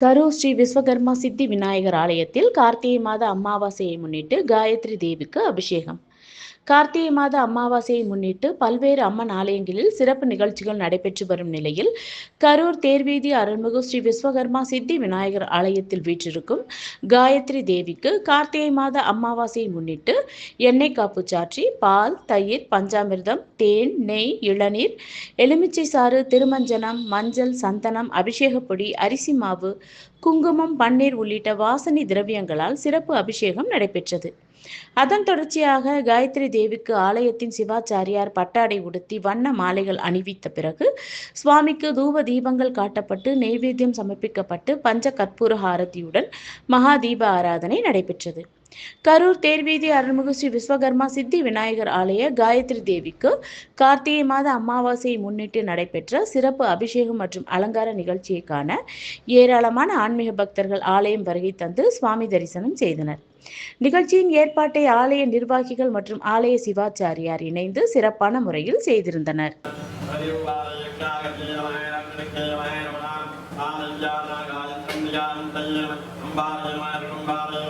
கரூர் ஸ்ரீ விஸ்வகர்மா சித்தி விநாயகர் ஆலயத்தில் கார்த்திகை மாத அமாவாசையை முன்னிட்டு காயத்ரி தேவிக்கு அபிஷேகம். கார்த்திகை மாத அமாவாசையை முன்னிட்டு பல்வேறு அம்மன் ஆலயங்களில் சிறப்பு நிகழ்ச்சிகள் நடைபெற்று வரும் நிலையில் கரூர் தேர்வீதி அருள்மிகு ஸ்ரீ விஸ்வகர்மா சித்தி விநாயகர் ஆலயத்தில் வீற்றிருக்கும் காயத்ரி தேவிக்கு கார்த்திகை மாத அமாவாசையை முன்னிட்டு எண்ணெய் காப்பு சாற்றி பால் தயிர் பஞ்சாமிர்தம் தேன் நெய் இளநீர் எலுமிச்சை சாறு திருமஞ்சனம் மஞ்சள் சந்தனம் அபிஷேகப்பொடி அரிசி மாவு குங்குமம் பன்னீர் உள்ளிட்ட வாசனை திரவியங்களால் சிறப்பு அபிஷேகம் நடைபெற்றது. அதன் தொடர்ச்சியாக காயத்ரி தேவிக்கு ஆலயத்தின் சிவாச்சாரியார் பட்டாடை உடுத்தி வண்ண மாலைகள் அணிவித்த பிறகு சுவாமிக்கு தூப தீபங்கள் காட்டப்பட்டு நெய்வேத்தியம் சமர்ப்பிக்கப்பட்டு பஞ்ச கற்பூர ஹாரதியுடன் மகா தீப ஆராதனை நடைபெற்றது. கரூர் தேர்வீதி அருள்மிகு ஸ்ரீ விஸ்வகர்மா சித்தி விநாயகர் ஆலய காயத்ரி தேவிக்கு கார்த்திகை மாத அமாவாசையை முன்னிட்டு நடைபெற்ற சிறப்பு அபிஷேகம் மற்றும் அலங்கார நிகழ்ச்சியை காண ஏராளமான ஆன்மீக பக்தர்கள் ஆலயம் வருகை தந்து சுவாமி தரிசனம் செய்தனர். நிகழ்ச்சியின் ஏற்பாட்டை ஆலய நிர்வாகிகள் மற்றும் ஆலய சிவாச்சாரியார் இணைந்து சிறப்பான முறையில் செய்திருந்தனர். அம்பாலயமாய் அம்பாலயம்